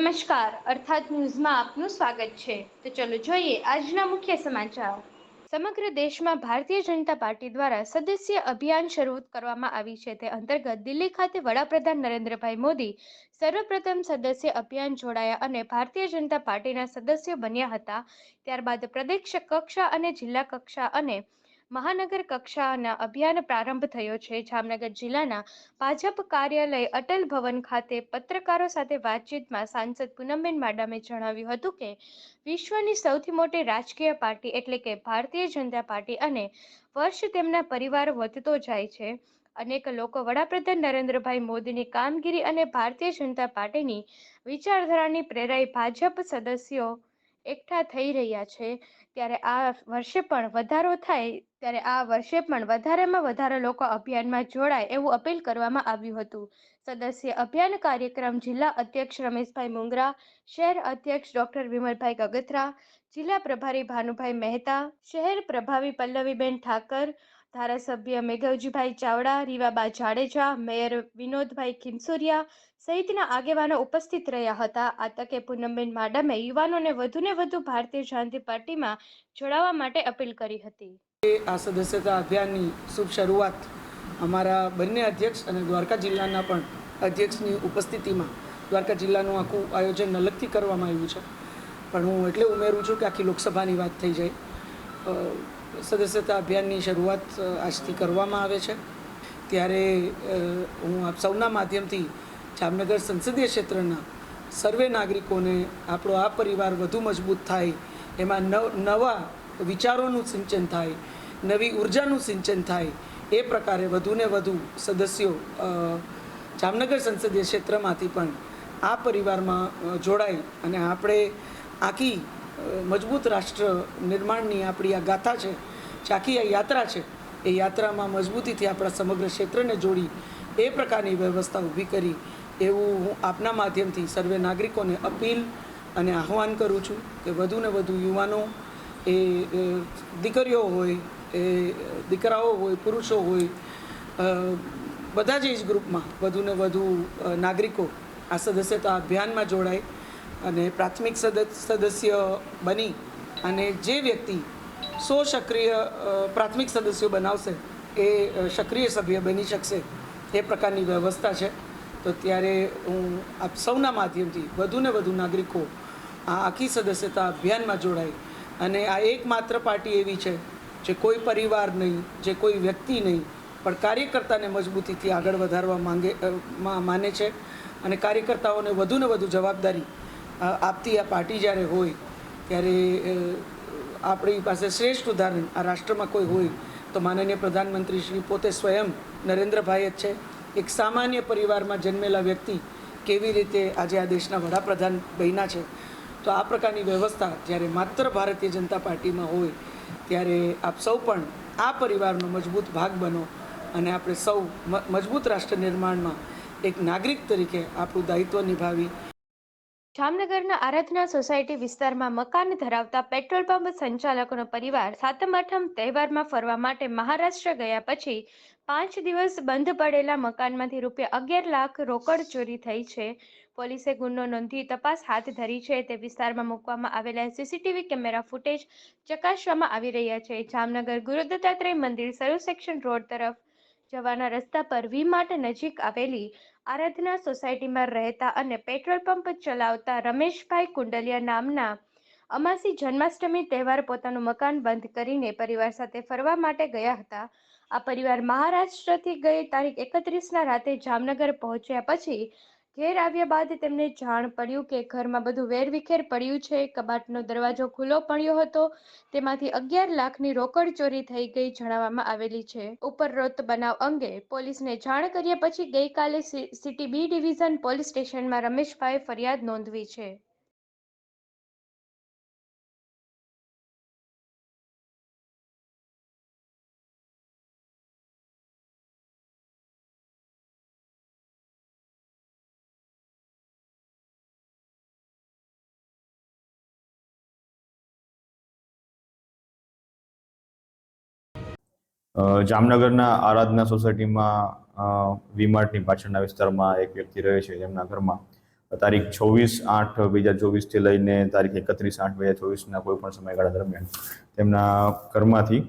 નમસ્કાર. અર્થાત ન્યૂઝમાં આપનું સ્વાગત છે. તો ચલો જોઈએ આજના મુખ્ય સમાચાર. સમગ્ર દેશમાં ભારતીય જનતા પાર્ટી દ્વારા સદસ્ય અભિયાન શરૂ કરવામાં આવી છે. તે અંતર્ગત દિલ્હી ખાતે વડાપ્રધાન નરેન્દ્રભાઈ મોદી સર્વપ્રથમ સદસ્ય અભિયાન જોડાયા અને ભારતીય જનતા પાર્ટીના સદસ્ય બન્યા હતા. ત્યારબાદ પ્રદેશ કક્ષા અને જિલ્લા કક્ષા અને મહાનગર કક્ષાના અભિયાન પ્રારંભ થયો છે. જામનગર જિલ્લાના ભાજપ કાર્યાલય અટલ ભવન ખાતે પત્રકારો સાથે વાતચીતમાં સાંસદ પૂનમબેન માડામે જણાવ્યું હતું કે, વિશ્વની સૌથી મોટી રાજકીય પાર્ટી એટલે કે ભારતીય જનતા પાર્ટી અને વર્ષ તેમના પરિવાર વધતો જાય છે. અનેક લોકો વડાપ્રધાન નરેન્દ્રભાઈ મોદીની કામગીરી અને ભારતીય જનતા પાર્ટીની વિચારધારાની પ્રેરાઈ ભાજપ સદસ્યો એકઠા થઈ રહ્યા છે. ત્યારે આ વર્ષે પણ વધારો થાય ત્યારે આ વર્ષે પણ વધારેમાં વધારે લોકો અભિયાનમાં જોડાય એવું અપીલ કરવામાં આવ્યું હતું. સદસ્ય અભિયાન કાર્યક્રમ જિલ્લા અધ્યક્ષ રમેશભાઈ મુંગરા, શહેર અધ્યક્ષ ડોક્ટર વિમલભાઈ ગગથરા, જિલ્લા પ્રભારી ભાનુભાઈ મહેતા, શહેર પ્રભાવી પલ્લવીબેન ઠાકર, ધારાસભ્ય મેઘવજીભાઈ ચાવડા, રીવાબા જાડેજા, મેયર વિનોદભાઈ ખીમસુરિયા સહિતના આગેવાનો ઉપસ્થિત રહ્યા હતા. આ તકે પૂનમબેન માડમે યુવાનોને વધુને વધુ ભારતીય જનતા પાર્ટીમાં જોડાવા માટે અપીલ કરી હતી. આ સદસ્યતા અભિયાનની શુભ શરૂઆત અમારા બંને અધ્યક્ષ અને દ્વારકા જિલ્લાના પણ અધ્યક્ષની ઉપસ્થિતિમાં દ્વારકા જિલ્લાનું આખું આયોજન અલગથી કરવામાં આવ્યું છે. પણ હું એટલે ઉમેરું છું કે આખી લોકસભાની વાત થઈ જાય. સદસ્યતા અભિયાનની શરૂઆત આજથી કરવામાં આવે છે. ત્યારે હું આપ સૌના માધ્યમથી જામનગર સંસદીય ક્ષેત્રના સર્વે નાગરિકોને, આપણો આ પરિવાર વધુ મજબૂત થાય એમાં નવ, નવા વિચારોનું સિંચન થાય, નવી ઉર્જાનું સિંચન થાય, એ પ્રકારે વધુને વધુ સદસ્યો જામનગર સંસદીય ક્ષેત્રમાંથી પણ આ પરિવારમાં જોડાય અને આપણે આખી મજબૂત રાષ્ટ્ર નિર્માણની આપણી આ ગાથા છે, જે આખી આ યાત્રા છે, એ યાત્રામાં મજબૂતીથી આપણા સમગ્ર ક્ષેત્રને જોડી, એ પ્રકારની વ્યવસ્થા ઊભી કરી, એવું હું આપના માધ્યમથી સર્વે નાગરિકોને અપીલ અને આહ્વાન કરું છું કે વધુને વધુ યુવાનો એ દીકરીઓ હોય, એ દીકરાઓ હોય, પુરુષો હોય બધા જ એજ ગ્રુપમાં વધુને વધુ નાગરિકો આ સદસ્યતા અભિયાનમાં જોડાય અને પ્રાથમિક સદસ્ય બની અને જે વ્યક્તિ સો સક્રિય પ્રાથમિક સદસ્યો બનાવશે, એ સક્રિય સભ્ય બની શકશે, એ પ્રકારની વ્યવસ્થા છે. તો ત્યારે હું આપ સૌના માધ્યમથી વધુને વધુ નાગરિકો આ આખી સદસ્યતા અભિયાનમાં જોડાય અને આ એકમાત્ર પાર્ટી એવી છે જે કોઈ પરિવાર નહીં, જે કોઈ વ્યક્તિ નહીં, પણ કાર્યકર્તાને મજબૂતીથી આગળ વધારવા માંગે માને છે અને કાર્યકર્તાઓને વધુને વધુ જવાબદારી આપતી આ પાર્ટી જ્યારે હોય, ત્યારે આપણી પાસે શ્રેષ્ઠ ઉદાહરણ આ રાષ્ટ્રમાં કોઈ હોય, તો માનનીય પ્રધાનમંત્રી શ્રી પોતે સ્વયં નરેન્દ્રભાઈ જ છે. એક સામાન્ય પરિવારમાં જન્મેલા વ્યક્તિ કેવી રીતે આજે આ દેશના વડાપ્રધાન બન્યા છે? તો આ પ્રકારની વ્યવસ્થા જ્યારે માત્ર ભારતીય જનતા પાર્ટીમાં હોય, ત્યારે આપ સૌ પણ આ પરિવારનો મજબૂત ભાગ બનો અને આપણે સૌ મજબૂત રાષ્ટ્ર નિર્માણમાં એક નાગરિક તરીકે આપણું દાયિત્વ નિભાવી. જામનગરના આરાધના સોસાયટી વિસ્તારમાં મકાન ધરાવતા પેટ્રોલ પંપ સંચાલકોનો પરિવાર સાતમ આઠમ તહેવારમાં ફરવા માટે મહારાષ્ટ્ર ગયા પછી પાંચ દિવસ બંધ પડેલા મકાનમાંથી રૂપિયા અગિયાર લાખ રોકડ ચોરી થઈ છે. પોલીસે ગુનો નોંધી તપાસ હાથ ધરી છે. તે વિસ્તારમાં મૂકવામાં આવેલા સીસીટીવી કેમેરા ફૂટેજ ચકાસવામાં આવી રહ્યા છે. જામનગર ગુરુ દત્તાત્રેય મંદિર સર્વ સેક્શન રોડ તરફ જવાના રસ્તા પર વી માર્ટ નજીક આવેલી આરાધના સોસાયટીમાં રહેતા અને પેટ્રોલ પંપ ચલાવતા રમેશભાઈ કુંડલિયા નામના અમાસી જન્માષ્ટમી તહેવાર પોતાનું મકાન બંધ કરીને પરિવાર સાથે ફરવા માટે ગયા હતા. આ પરિવાર મહારાષ્ટ્રથી ગઈ તારીખ એકત્રીસના રાતે જામનગર પહોંચ્યા પછી ઘેર આવ્યા બાદ તેમને જાણ પડ્યું કે ઘરમાં બધું વેરવિખેર પડ્યું છે. કબાટનો દરવાજો ખુલ્લો પડ્યો હતો. તેમાંથી અગિયાર લાખની રોકડ ચોરી થઈ ગઈ જણાવવામાં આવેલી છે. ઉપરોક્ત બનાવ અંગે પોલીસને જાણ કર્યા પછી ગઈકાલે સિટી બી ડિવિઝન પોલીસ સ્ટેશનમાં રમેશભાઈ ફરિયાદ નોંધવી છે. જામનગરના આરાધના સોસાયટીમાં વીમાર્ટની પાછળના વિસ્તારમાં એક વ્યક્તિ રહે છે જેમના ઘરમાં. તારીખ છવ્વીસ આઠ બે હજાર ચોવીસથી લઈને તારીખ એકત્રીસ આઠ બે હજાર ચોવીસના કોઈ પણ સમયગાળા દરમિયાન તેમના ઘરમાંથી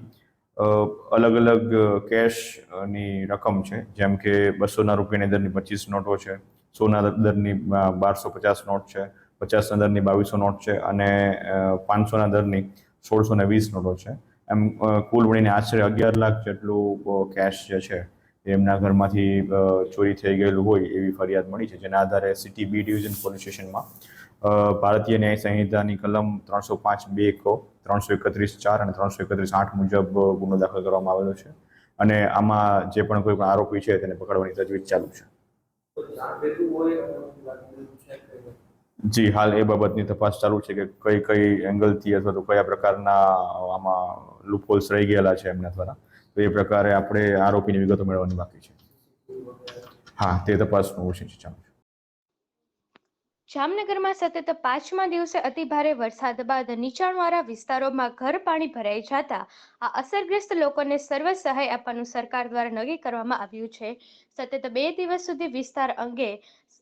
અલગ અલગ કેશની રકમ છે. જેમ કે બસોના રૂપિયાની દરની પચીસ નોટો છે, સોના દરની બારસો પચાસ નોટ છે, પચાસના દરની બાવીસો નોટ છે અને પાંચસોના દરની સોળસો ને વીસ નોટો છે. એમ કુલ મળીને આશરે અગિયાર લાખ જેટલું કેશ જે છે, એમના ઘરમાંથી ચોરી થઈ ગયેલું હોય એવી ફરિયાદ મળી છે, જેના આધારે સિટી બી ડિવિઝન પોલીસ સ્ટેશનમાં ભારતીય ન્યાય સંહિતાની કલમ ત્રણસો પાંચ બે કો, ત્રણસો એકત્રીસ ચાર અને ત્રણસો એકત્રીસ આઠ મુજબ ગુનો દાખલ કરવામાં આવેલો છે. અને આમાં જે પણ કોઈ પણ આરોપી છે, તેને પકડવાની તજવીજ ચાલુ છે. જી, હાલ એ બાબતની તપાસ ચાલુ છે કે કઈ કઈ એંગલથી અથવા તો કયા પ્રકારના આમાં લૂપહોલ્સ રહી ગયેલા છે એમના દ્વારા. તો એ પ્રકારે આપણે આરોપીની વિગતો મેળવવાની બાકી છે. હા, તે તપાસનું છે, ચાલુ. જામનગરમાં સતત પાંચમા દિવસે અતિભારે વરસાદ બાદ નીચાણવાળા વિસ્તારોમાં ઘર પાણી ભરાઈ જતા આ અસરગ્રસ્ત લોકોને સર્વ સહાય આપવાનું સરકાર દ્વારા નક્કી કરવામાં આવ્યું છે. સતત બે દિવસ સુધી વિસ્તાર અંગે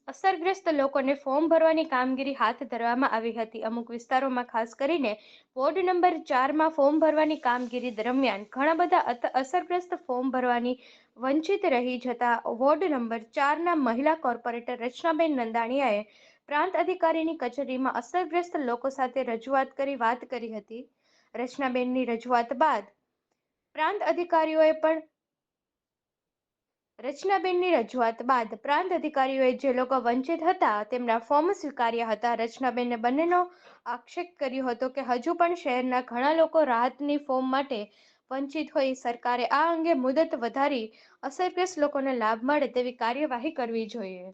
અસરગ્રસ્ત લોકોને ફોર્મ ભરવાની કામગીરી હાથ ધરવામાં આવી હતી. અમુક વિસ્તારોમાં ખાસ કરીને વોર્ડ નંબર ચારમાં ફોર્મ ભરવાની કામગીરી દરમિયાન ઘણા બધા અસરગ્રસ્ત ફોર્મ ભરવાની વંચિત રહી જતા વોર્ડ નંબર ચારના મહિલા કોર્પોરેટર રચનાબેન નંદાણીયાએ પ્રાંત અધિકારીની કચેરીમાં અસરગ્રસ્ત લોકો સાથે રજૂઆત કરી વાત કરી હતી. રચનાબેનની રજૂઆત બાદ પ્રાંત અધિકારીઓએ પણ રચનાબેનની રજૂઆત બાદ પ્રાંત અધિકારીઓએ જે લોકો વંચિત હતા તેમના ફોર્મ સ્વીકાર્યા હતા. રચનાબેને બંનેનો આક્ષેપ કર્યો હતો કે હજુ પણ શહેરના ઘણા લોકો રાહતની ફોર્મ માટે વંચિત હોય. સરકારે આ અંગે મુદત વધારી અસરગ્રસ્ત લોકોને લાભ મળે તેવી કાર્યવાહી કરવી જોઈએ.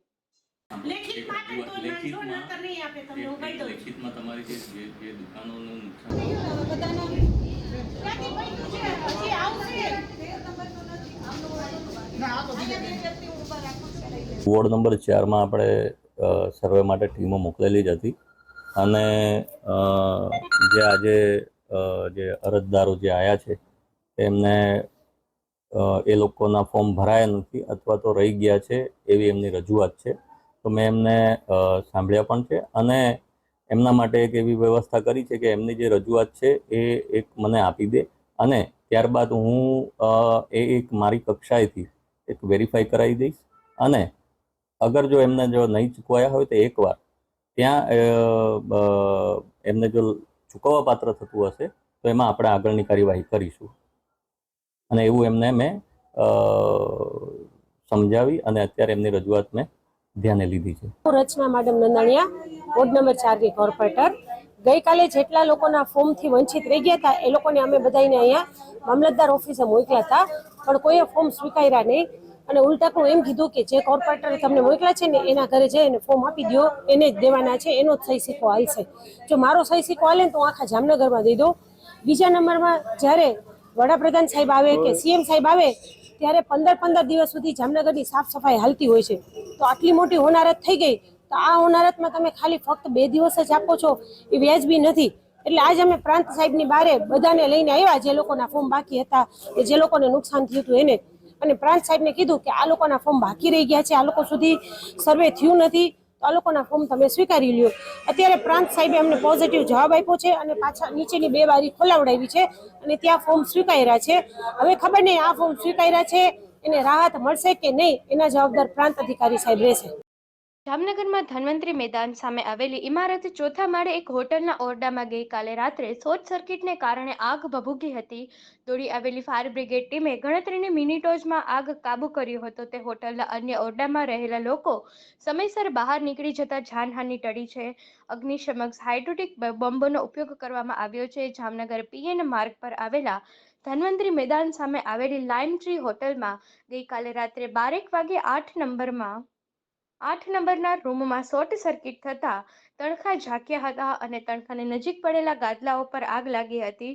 લેખિતમાં તમારી જે જે દુકાનોનું નુકસાન. વોર્ડ નંબર ચારમાં આપણે સર્વે માટે ટીમો મોકલેલી જ હતી. અને જે આજે જે અરજદારો જે આવ્યા છે એમને એ લોકોના ફોર્મ ભરાયા નથી અથવા તો રહી ગયા છે એવી એમની રજૂઆત છે. તો મેં એમને સાંભળ્યા પણ છે અને એમના માટે એક એવી વ્યવસ્થા કરી છે કે એમની જે રજૂઆત છે એ એક મને આપી દે અને ત્યારબાદ હું એ એક મારી કક્ષાએથી એક વેરીફાઈ કરાવી દઈશ અને અગર જો એમને જો નહીં ચૂકવાયા હોય તો એકવાર ત્યાં એમને જો ચૂકવવા પાત્ર થતું હશે તો એમાં આપણે આગળની કાર્યવાહી કરીશું. અને એવું એમને મેં સમજાવી અને અત્યારે એમની રજૂઆત મેં ધ્યાને લીધી છે. Rachna madam Nandaniya ward number ચારની કોર્પોરેટર ગઈકાલે જેટલા લોકોના ફોર્મથી વંચિત રહી ગયા હતા, એ લોકોને અમે બધાને અહીંયા મામલતદાર ઓફિસે મોકલ્યા હતા. પણ કોઈએ ફોર્મ સ્વીકાર્યા નહીં. અને ઉલટાનું એમ કીધું કે જે કોર્પોરેટરે તમને મોકલ્યા છે ને, એના ઘરે જઈને ફોર્મ આપી દો એને જ દેવાના છે, એનો જ સહી સિક્કો હાલશે. જો મારો સહી સિક્કો ને તો આખા જામનગરમાં દઈ દઉં. બીજા નંબરમાં જ્યારે વડાપ્રધાન સાહેબ આવે કે સીએમ સાહેબ આવે, ત્યારે પંદર પંદર દિવસ સુધી જામનગરની સાફ સફાઈ હાલતી હોય છે. તો આટલી મોટી હોનારત થઈ ગઈ, તો આ હોનારતમાં તમે ખાલી ફક્ત બે દિવસ જ આપો છો, એ વ્યાજબી નથી. એટલે આજ અમે પ્રાંત સાહેબની બારે બધાને લઈને આવ્યા, જે લોકોના ફોર્મ બાકી હતા કે જે લોકોને નુકસાન થયું હતું એને. અને પ્રાંત સાહેબને કીધું કે આ લોકોના ફોર્મ બાકી રહી ગયા છે, આ લોકો સુધી સર્વે થયું નથી, તો આ લોકોના ફોર્મ તમે સ્વીકારી લ્યો. અત્યારે પ્રાંત સાહેબે અમને પોઝિટિવ જવાબ આપ્યો છે અને પાછા નીચેની બે બારી ખોલાવડાવી છે અને ત્યાં ફોર્મ સ્વીકાર્યા છે. હવે ખબર નહીં આ ફોર્મ સ્વીકાર્યા છે એને રાહત મળશે કે નહીં, એના જવાબદાર પ્રાંત અધિકારી સાહેબ રહેશે. જામનગરમાં ધન્વંતરી મેદાન સામે આવેલી ઇમારત ચોથા માળે એક હોટલના ઓરડામાં ગઈકાલે રાત્રે શોર્ટ સર્કિટને કારણે આગ ભભૂકી હતી. દોડી આવેલી ફાયર બ્રિગેડ ટીમે ગણતરીની મિનિટોજમાં આગ કાબુ કર્યો હતો. તે હોટલના અન્ય ઓરડામાં રહેલા લોકો સમયસર બહાર નીકળી જતા જાનહાનિ ટળી છે. અગ્નિશમક હાઇડ્રોટિક બોમ્બોનો ઉપયોગ કરવામાં આવ્યો છે. જામનગર પીએન માર્ગ પર આવેલા ધન્વંતરી મેદાન સામે આવેલી લાઇમ ટ્રી હોટલમાં ગઈકાલે રાત્રે બારેક વાગે આઠ નંબરમાં, આઠ નંબરના રૂમમાં શોર્ટ સર્કિટ થતા તણખા ઝાંક્યા હતા અને તણખાને નજીક પડેલા ગાદલાઓ પર આગ લાગી હતી.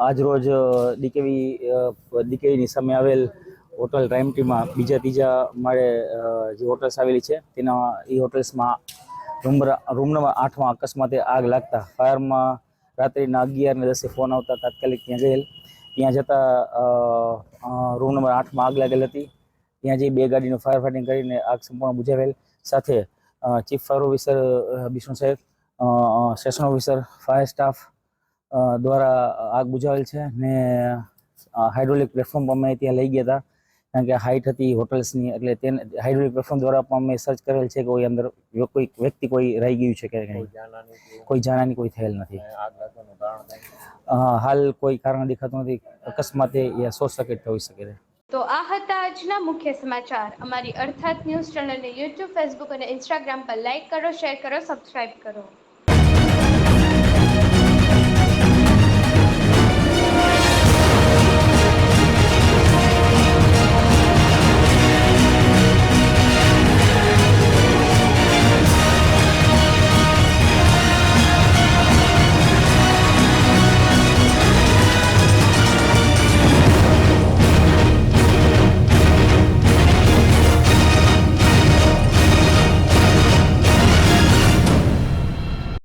આજ રોજ ડીકેવી ડીકેવીની સામે આવેલ હોટલ રાઇમટીમાં બીજા ત્રીજા માળે જે હોટલ્સ આવેલી છે તેના એ હોટલ્સમાં રૂમ રૂમ નંબર આઠમાં અકસ્માતે આગ લાગતા ફાયરમાં રાત્રિના અગિયારને દસે ફોન આવતા તાત્કાલિક ત્યાં ગયેલ. ત્યાં જતાં રૂમ નંબર આઠમાં આગ લાગેલ હતી. ત્યાં જઈ બે ગાડીનું ફાયર ફાઇટિંગ કરીને આગ સંપૂર્ણ બુઝાવેલ સાથે ચીફ ફાયર ઓફિસર બિષ્ણુ સાહેબ અ, ઓફિસર ફાયર સ્ટાફ દ્વારા આગ બુઝાવેલ છે ને હાઇડ્રોલિક પ્લેટફોર્મ અમે ત્યાં લઈ ગયા હતા. કારણ કે હાઇટ હતી હોટલ્સની એટલે તેને હાઇડ્રોલિક પ્લેટફોર્મ દ્વારા પણ અમે સર્ચ કરેલ છે કે કોઈ અંદર કોઈ વ્યક્તિ કોઈ રહી ગયું છે કે કોઈ જાણાની કોઈ થયેલ નથી. હાલ કોઈ કારણ દેખાતું નથી. અકસ્માતે યા શોર્ટ સર્કિટ થઈ શકે છે. તો આ હતા આજના મુખ્ય સમાચાર. અમારી અર્થાત ન્યૂઝ ચેનલને યુટ્યુબ ફેસબુક અને ઇન્સ્ટાગ્રામ પર લાઇક કરો શેર કરો સબસ્ક્રાઇબ કરો.